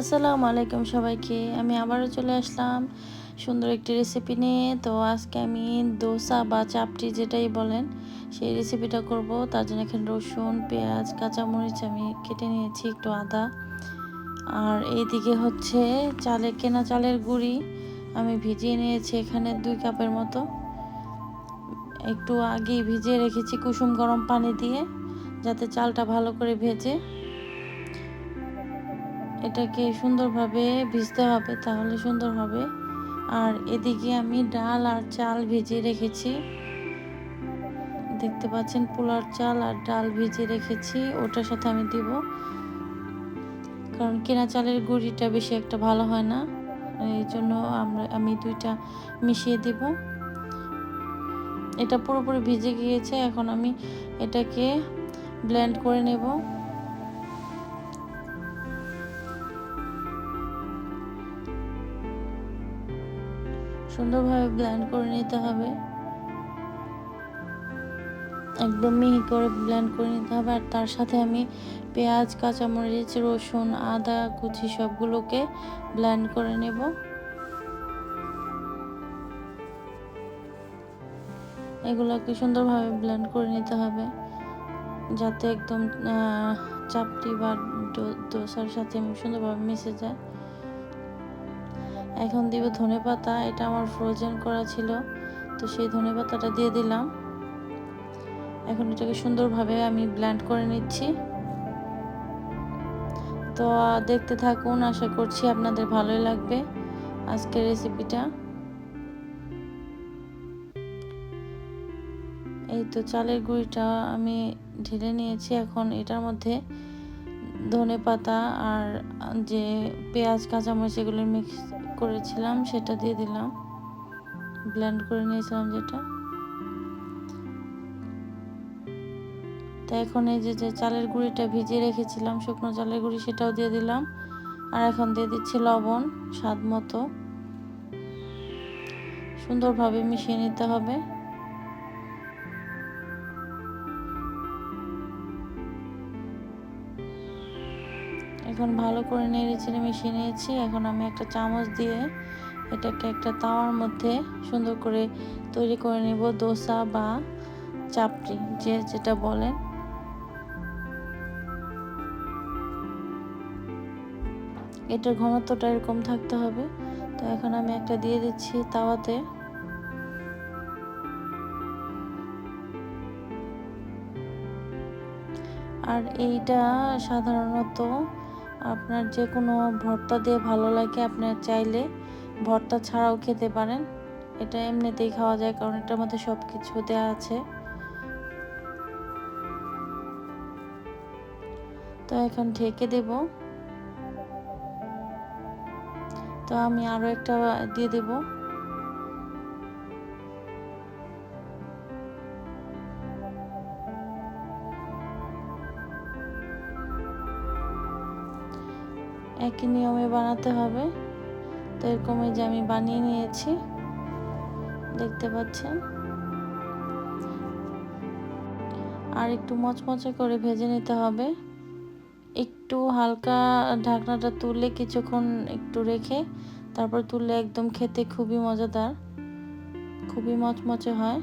আসসালামু আলাইকুম সবাইকে। আমি আবারও চলে আসলাম সুন্দর একটি রেসিপি নিয়ে। তো আজকে আমি দোসা বা চাপটি যেটাই বলেন, সেই রেসিপিটা করব। তার জন্য এখানে রসুন, পেঁয়াজ, কাঁচামরিচ আমি কেটে নিয়েছি, একটু আদা। আর এইদিকে হচ্ছে চালে কেনা চালের গুঁড়ি আমি ভিজিয়ে নিয়েছি এখানে দুই কাপের মতো। একটু আগেই ভিজিয়ে রেখেছি কুসুম গরম পানি দিয়ে, যাতে চালটা ভালো করে ভেজে। এটাকে সুন্দরভাবে ভিজতে হবে, তাহলে সুন্দর হবে। আর এদিকে আমি ডাল আর চাল ভিজিয়ে রেখেছি। দেখতে পাচ্ছেন পোলার চাল আর ডাল ভিজিয়ে রেখেছি, ওটার সাথে আমি দিব। কারণ কেনা চালের গুঁড়িটা বেশি একটা ভালো হয় না, এই জন্য আমরা, আমি দুইটা মিশিয়ে দিব। এটা পুরোপুরি ভিজে গিয়েছে, এখন আমি এটাকে ব্লেন্ড করে নেব। সুন্দরভাবে ব্ল্যান্ড করে নিতে হবে। একদম মিহি করে ব্ল্যান্ড করে নিতে হবে। আর তার সাথে আমি পেঁয়াজ, কাঁচামরিচ, রসুন, আদা, কুচি সবগুলোকে ব্ল্যান্ড করে নেব। এগুলোকে সুন্দরভাবে ব্ল্যান্ড করে নিতে হবে, যাতে একদম চাপটি বা দোসার সাথে সুন্দরভাবে মিশে যায়। এখন দিব ধনে পাতা, এটা আমার ফ্রোজেন করা ছিল, তো সেই ধনে পাতাটা দিয়ে দিলাম। এখন এটাকে সুন্দরভাবে আমি ব্ল্যান্ড করে নিচ্ছি। তো দেখতে থাকুন, আশা করছি আপনাদের ভালোই লাগবে আজকের রেসিপিটা এই তো চালের গুঁড়িটা আমি ঢেলে নিয়েছি, এখন এটার মধ্যে ধনে পাতা আর যে পেঁয়াজ, কাঁচামরিচ, এগুলো মিক্স করেছিলাম, সেটা দিয়ে দিলাম। ব্লেন্ড করে নিয়েছিলাম যেটা। তা এখন এই যে যে চালের গুঁড়িটা ভিজিয়ে রেখেছিলাম, শুকনো চালের গুঁড়ি, সেটাও দিয়ে দিলাম। আর এখন দিয়ে দিচ্ছি লবণ, স্বাদ মতো। সুন্দরভাবে মিশিয়ে নিতে হবে। এখন ভালো করে নেড়ে চেড়ে মিশিয়ে নিয়েছি। এখন আমি একটা চামচ দিয়ে এটাকে একটা তাওয়ার মধ্যে সুন্দর করে তৈরি করে নেব, দোসা বা চাপড়ি, যে যেটা বলেন। এটার ঘনত্বটা এরকম থাকতে হবে। তো এখন আমি একটা দিয়ে দিচ্ছি তাওয়াতে। আর এইটা সাধারণত আপনার যে কোনো ভর্তা দিয়ে ভালো লাগে আপনার চাইলে ভর্তা ছাড়াও খেতে পারেন। এটা এমনিতেই খাওয়া যায়, কারণ এটার মধ্যে সব কিছু দেওয়া আছে। তো এখন ঢেকে দেব। তো আমি আরও একটা দিয়ে দেবো। একই নিয়মে বানাতে হবে। তো এরকম যে আমি বানিয়ে নিয়েছি। দেখতে পাচ্ছেন? আর একটু মচমচে করে ভেজে নিতে হবে। একটু হালকা ঢাকনাটা তুলে কিছুক্ষণ একটু রেখে তারপর তুললে একদম খেতে খুবই মজাদার, খুবই মচমচে হয়।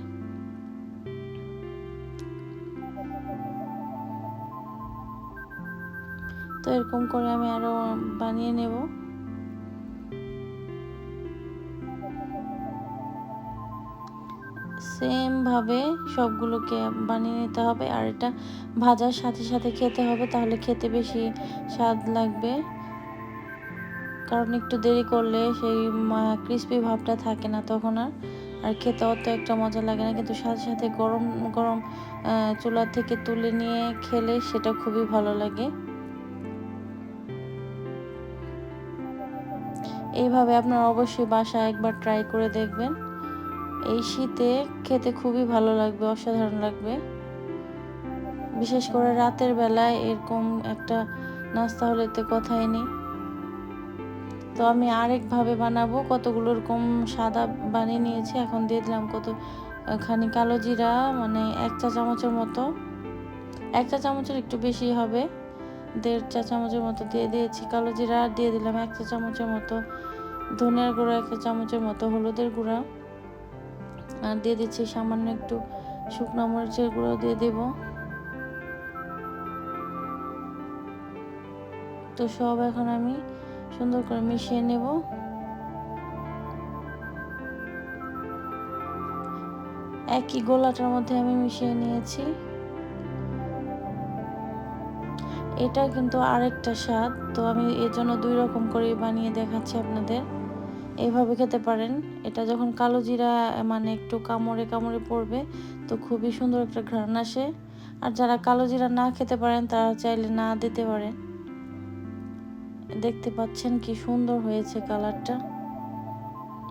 তো এরকম করে আমি আরও বানিয়ে নেব। সেমভাবে সবগুলোকে বানিয়ে নিতে হবে। আর এটা ভাজার সাথে সাথে খেতে হবে, তাহলে খেতে বেশি স্বাদ লাগবে। কারণ একটু দেরি করলে সেই ক্রিস্পি ভাবটা থাকে না তখন আর। আর খেতে অত একটা মজা লাগে না। কিন্তু সাথে সাথে গরম গরম চুলা থেকে তুলে নিয়ে খেলে সেটা খুবই ভালো লাগে। এইভাবে আপনারা অবশ্যই বাসায় একবার ট্রাই করে দেখবেন। এই শীতে খেতে খুবই ভালো লাগবে, অসাধারণ লাগবে। বিশেষ করে রাতের বেলায় এরকম একটা নাস্তা হলে তো কথাই নেই। তো আমি আরেকভাবে বানাবো, কতগুলো এরকম সাদা বানিয়ে নিয়েছি, এখন দিয়ে দিলাম কত, খানি কালো জিরা মানে এক চা চামচের মতো। এক চা চামচের একটু বেশি হবে। দেড় চা চামচের মতো দিয়ে দিয়েছি, কালো জিরা আর দিয়ে দিলাম এক চা চামচের মতো, ধনিয়ার গুঁড়া এক চা চামচের মতো, হলুদের গুঁড়া, আর দিয়ে দিচ্ছি সামান্য একটু শুকনো মরিচের গুঁড়ো দিয়ে দেব। তো সব এখন আমি সুন্দর করে মিশিয়ে নেব। একই গোলাটার মধ্যে আমি মিশিয়ে নিয়েছি। এটা কিন্তু আরেকটা স্বাদ। তো আমি এর জন্য দুই রকম করে বানিয়ে দেখাচ্ছি আপনাদের। এইভাবে খেতে পারেন। এটা যখন কালো জিরা মানে একটু কামড়ে কামড়ে পড়বে, তো খুবই সুন্দর একটা ঘ্রাণ আসে। আর যারা কালো জিরা না খেতে পারেন, তারা চাইলে না দিতে পারেন। দেখতে পাচ্ছেন কি সুন্দর হয়েছে কালারটা।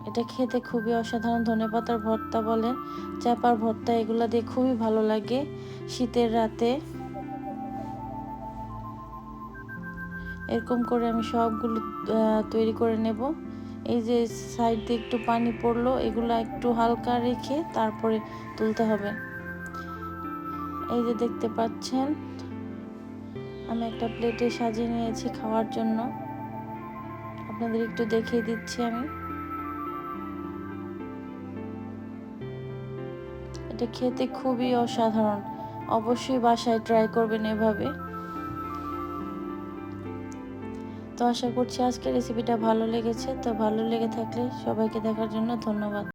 এটা খেতে খুবই অসাধারণ। ধনে পাতার ভর্তা বলেন, চাপার ভর্তা, এগুলো দিয়ে খুবই ভালো লাগে শীতের রাতে। এরকম করে আমি সবগুলো তৈরি করে নেব। এই যে সাইড দিয়ে একটু পানি পড়ল, এগুলো একটু হালকা রেখে তারপরে তুলতে হবে। এই যে দেখতে পাচ্ছেন, আমি একটা প্লেটে সাজিয়ে নিয়েছি খাওয়ার জন্য। আপনাদের একটু দেখিয়ে দিচ্ছি আমি। এটা খেতে খুবই অসাধারণ। অবশ্যই বাসায় ট্রাই করবেন এভাবে। তো আশা করছি আজকে রেসিপিটা ভালো লেগেছে। তো ভালো লেগে থাকলে সবাইকে দেখার জন্য ধন্যবাদ।